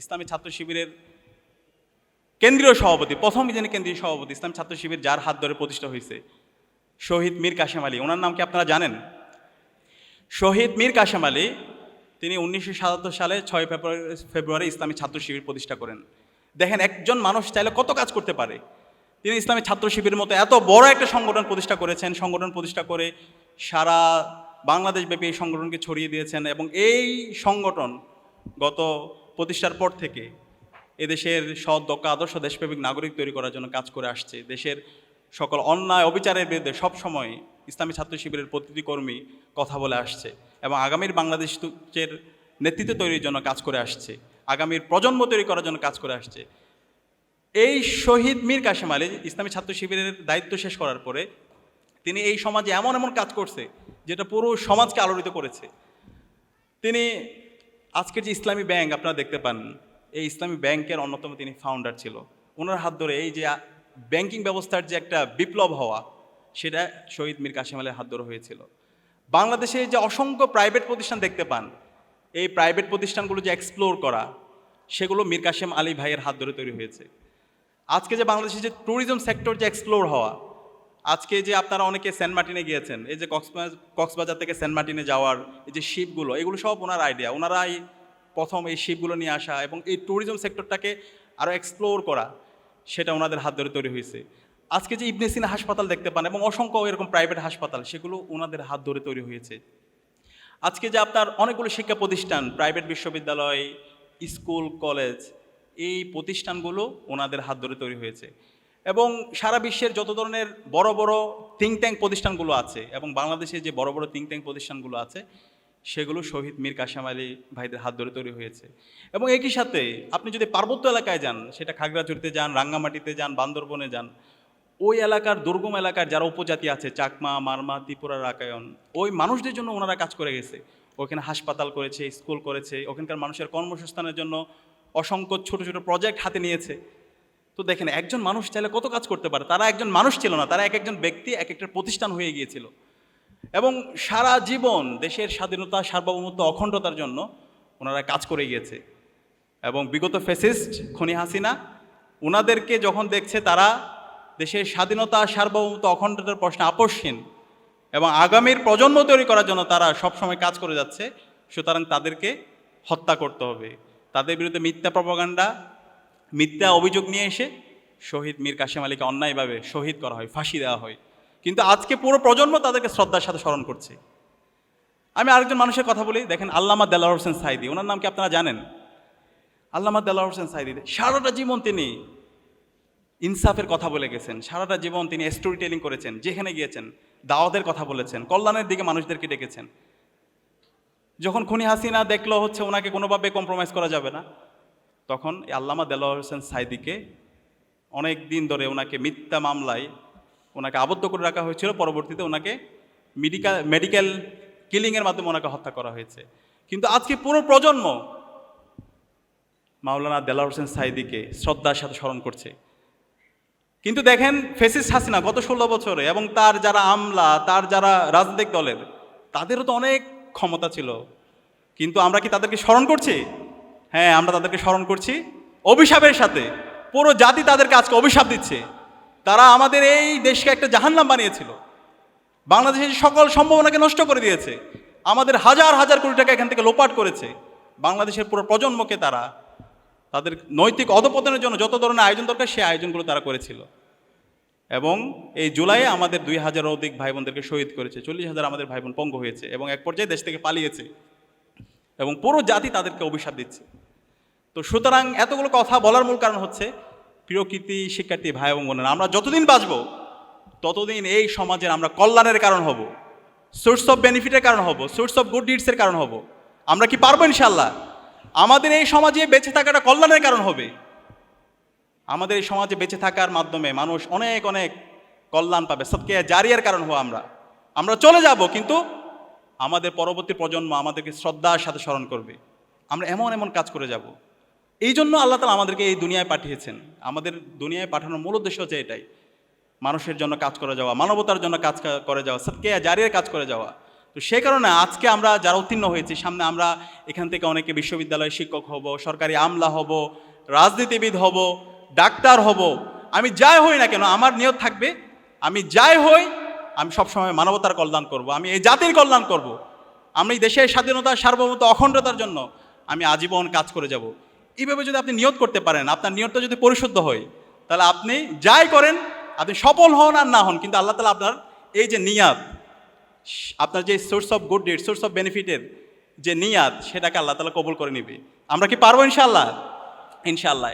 ইসলামী ছাত্র শিবিরের কেন্দ্রীয় সভাপতি, প্রথম যিনি কেন্দ্রীয় সভাপতি, ইসলাম ছাত্র শিবির যার হাত ধরে প্রতিষ্ঠা হয়েছে, শহীদ মীর কাশেম আলী। ওনার নাম কি আপনারা জানেন? শহীদ মীর কাশেম আলী, তিনি উনিশশো সাতাত্তর সালে ছয় ফেব্রুয়ারি ফেব্রুয়ারি ইসলামী ছাত্র শিবির প্রতিষ্ঠা করেন। দেখেন, একজন মানুষ চাইলে কত কাজ করতে পারে। তিনি ইসলামী ছাত্র শিবিরের মতো এত বড় একটা সংগঠন প্রতিষ্ঠা করেছেন, সংগঠন প্রতিষ্ঠা করে সারা বাংলাদেশব্যাপী এই সংগঠনকে ছড়িয়ে দিয়েছেন এবং এই সংগঠন গত প্রতিষ্ঠার পর থেকে এদেশের সৎ, দক্ষ, আদর্শ দেশপ্রেমিক নাগরিক তৈরি করার জন্য কাজ করে আসছে। দেশের সকল অন্যায়, অবিচারের বিরুদ্ধে সবসময় ইসলামী ছাত্র শিবিরের প্রতিটি কর্মী কথা বলে আসছে এবং আগামীর বাংলাদেশের নেতৃত্ব তৈরির জন্য কাজ করে আসছে। আগামীর প্রজন্ম তৈরি করার জন্য কাজ করে আসছে। এই শহীদ মীর কাশেম আলী ইসলামী ছাত্র শিবিরের দায়িত্ব শেষ করার পরে তিনি এই সমাজে এমন এমন কাজ করছে যেটা পুরো সমাজকে আলোড়িত করেছে। তিনি আজকের যে ইসলামী ব্যাংক, আপনারা দেখতে পান, এই ইসলামী ব্যাংকের অন্যতম তিনি ফাউন্ডার ছিল। ওনার হাত ধরে এই যে ব্যাংকিং ব্যবস্থার যে একটা বিপ্লব হওয়া, সেটা শহীদ মীর কাশেম আলীর হাত ধরে হয়েছিল। বাংলাদেশে যে অসংখ্য প্রাইভেট প্রতিষ্ঠান দেখতে পান, এই প্রাইভেট প্রতিষ্ঠানগুলো যে এক্সপ্লোর করা, সেগুলো মীর কাশেম আলী ভাইয়ের হাত ধরে তৈরি হয়েছে। আজকে যে বাংলাদেশের যে ট্যুরিজম সেক্টর যে এক্সপ্লোর হওয়া আজকে যে আপনারা অনেকে সেন্ট মার্টিনে গিয়েছেন, এই যে কক্সবাজার কক্সবাজার থেকে সেন্ট মার্টিনে যাওয়ার এই যে শিপগুলো, এগুলো সব ওনার আইডিয়া ওনারাই প্রথম এই শিপগুলো নিয়ে আসা এবং এই ট্যুরিজম সেক্টরটাকে আরও এক্সপ্লোর করা, সেটা ওনাদের হাত ধরে তৈরি হয়েছে। আজকে যে ইবনে সিনা হাসপাতাল দেখতে পান এবং অসংখ্য এরকম প্রাইভেট হাসপাতাল, সেগুলো ওনাদের হাত ধরে তৈরি হয়েছে। আজকে যে আপনার অনেকগুলো শিক্ষা প্রতিষ্ঠান প্রাইভেট বিশ্ববিদ্যালয় স্কুল কলেজ এই প্রতিষ্ঠানগুলো ওনাদের হাত ধরে তৈরি হয়েছে। এবং সারা বিশ্বের যত ধরনের বড় বড় থিঙ্ক ট্যাঙ্ক প্রতিষ্ঠানগুলো আছে এবং বাংলাদেশে যে বড় বড় থিঙ্ক ট্যাঙ্ক প্রতিষ্ঠানগুলো আছে, সেগুলো শহীদ মীর কাশেম আলী ভাইদের হাত ধরে তৈরি হয়েছে। এবং একই সাথে আপনি যদি পার্বত্য এলাকায় যান, সেটা খাগড়াছড়িতে যান, রাঙ্গামাটিতে যান, বান্দরবনে যান, ওই এলাকার দুর্গম এলাকার যারা উপজাতি আছে, চাকমা, মারমা, ত্রিপুরা, রাকায়ন, ওই মানুষদের জন্য ওনারা কাজ করে গেছে। ওখানে হাসপাতাল করেছে, স্কুল করেছে, ওখানকার মানুষের কর্মসংস্থানের জন্য অসংখ্য ছোট ছোট প্রজেক্ট হাতে নিয়েছে। তো দেখেন, একজন মানুষ চাইলে কত কাজ করতে পারে? তারা একজন মানুষ ছিল না, তারা এক একজন ব্যক্তি এক একটা প্রতিষ্ঠান হয়ে গিয়েছিল। এবং সারা জীবন দেশের স্বাধীনতা, সার্বভৌমত্ব, অখণ্ডতার জন্য ওনারা কাজ করে গিয়েছে। এবং বিগত ফেসিস্ট খনি হাসিনা ওনাদেরকে যখন দেখছে, তারা দেশের স্বাধীনতা, সার্বভৌমত্ব, অখণ্ডতার প্রশ্নে আপসহীন এবং আগামীর প্রজন্ম তৈরি করার জন্য তারা সবসময় কাজ করে যাচ্ছে, সুতরাং তাদেরকে হত্যা করতে হবে। তাদের বিরুদ্ধে মিথ্যা প্রপাগান্ডা মিথ্যা অভিযোগ নিয়ে এসে শহীদ মীর কাশেম আলীকে অন্যায়ভাবে শহীদ করা হয়, ফাঁসি দেওয়া হয়। কিন্তু আজকে পুরো প্রজন্ম তাদেরকে শ্রদ্ধার সাথে স্মরণ করছে। আমি আরেকজন মানুষের কথা বলি, দেখেন আল্লামা দেলার হোসেন সাইদি, ওনার নাম কি আপনারা জানেন? আল্লামা দেলার হোসেন সাইদি, সারাটা জীবন তিনি ইনসাফের কথা বলে গেছেন, সারাটা জীবন তিনি স্টোরি টেলিং করেছেন, যেখানে গিয়েছেন, দাওয়াতের কথা বলেছেন, কল্যাণের দিকে মানুষদেরকে ডেকেছেন। যখন খুনি হাসিনা দেখল হচ্ছে ওনাকে কোনোভাবে কম্প্রোমাইজ করা যাবে না তখন আল্লামা দেলোয়ার হোসেন সাইদিকে অনেক দিন ধরে ওনাকে মিথ্যা মামলায় ওনাকে আবদ্ধ করে রাখা হয়েছিল। পরবর্তীতে ওনাকে মেডিকেল মেডিকেল কিলিংয়ের মাধ্যমে ওনাকে হত্যা করা হয়েছে। কিন্তু আজকে পুরো প্রজন্ম মাওলানা দেলা হোসেন সাইদিকে শ্রদ্ধার সাথে স্মরণ করছে। কিন্তু দেখেন ফেসিস হাসিনা গত ষোলো বছরে এবং তার যারা আমলা, তার যারা রাজনৈতিক দলের, তাদেরও তো অনেক ক্ষমতা ছিল। কিন্তু আমরা কি তাদেরকে স্মরণ করছি? হ্যাঁ আমরা তাদেরকে স্মরণ করছি। অভিশাপের সাথে। পুরো জাতি তাদেরকে আজকে অভিশাপ দিচ্ছে। তারা আমাদের এই দেশকে একটা জাহান্নাম বানিয়েছিল। বাংলাদেশের সকল সম্ভাবনাকে নষ্ট করে দিয়েছে, আমাদের হাজার হাজার কোটি টাকা এখান থেকে লোপাট করেছে, বাংলাদেশের পুরো প্রজন্মকে তারা তাদের নৈতিক অধপতনের জন্য যত ধরনের আয়োজন দরকার, সেই আয়োজনগুলো তারা করেছিল। এবং এই জুলাইয়ে আমাদের দুই হাজার অধিক ভাই বোনদেরকে শহীদ করেছে। চল্লিশ হাজার আমাদের ভাই বোন পঙ্গু হয়েছে এবং এক পর্যায়ে দেশ থেকে পালিয়েছে। এবং পুরো জাতি তাদেরকে অভিশাপ দিচ্ছে। তো সুতরাং এতগুলো কথা বলার মূল কারণ হচ্ছে প্রিয়কৃতি শিক্ষার্থী, ভাই এবং বোনেরা, আমরা যতদিন বাঁচব, ততদিন এই সমাজের আমরা কল্যাণের কারণ হব সোর্স অফ বেনিফিটের কারণ হব সোর্স অফ গুড ডিডসের কারণ হব। আমরা কি পারব ইনশাল্লাহ আমাদের এই সমাজে বেঁচে থাকাটা কল্যাণের কারণ হবে। আমাদের এই সমাজে বেঁচে থাকার মাধ্যমে মানুষ অনেক অনেক কল্যাণ পাবে, সবকে জারিয়ার কারণ হব আমরা। আমরা চলে যাব, কিন্তু আমাদের পরবর্তী প্রজন্ম আমাদেরকে শ্রদ্ধার সাথে স্মরণ করবে। আমরা এমন এমন কাজ করে যাব। এই জন্য আল্লাহ তালা আমাদেরকে এই দুনিয়ায় পাঠিয়েছেন। আমাদের দুনিয়ায় পাঠানোর মূল উদ্দেশ্য হচ্ছে এটাই। মানুষের জন্য কাজ করে যাওয়া, মানবতার জন্য কাজ করে যাওয়া সবকে জারিয়ার কাজ করে যাওয়া। তো সে কারণে আজকে আমরা যারা উত্তীর্ণ হয়েছি, সামনে আমরা এখান থেকে অনেকে বিশ্ববিদ্যালয়ে শিক্ষক হব, সরকারি আমলা হব, রাজনীতিবিদ হব, ডাক্তার হব। আমি যাই হই না কেন, আমার নিয়ত থাকবে, আমি যাই হই, আমি সবসময় মানবতার কল্যাণ করব, আমি এই জাতির কল্যাণ করব। আমি দেশের স্বাধীনতা সার্বভৌমত্ব, অখণ্ডতার জন্য আমি আজীবন কাজ করে যাব। এইভাবে যদি আপনি নিয়ত করতে পারেন, আপনার নিয়তটা যদি পরিশুদ্ধ হয়, তাহলে আপনি যাই করেন, আপনি সফল হন আর না হন, কিন্তু আল্লাহ তালা আপনার এই যে নিয়াদ আপনার যে source of good deed source of বেনিফিটের যে নিয়াদ সেটাকে আল্লাহ তালা কবুল করে নিবে। আমরা কি পারব ইনশাল্লাহ ইনশাল্লাহ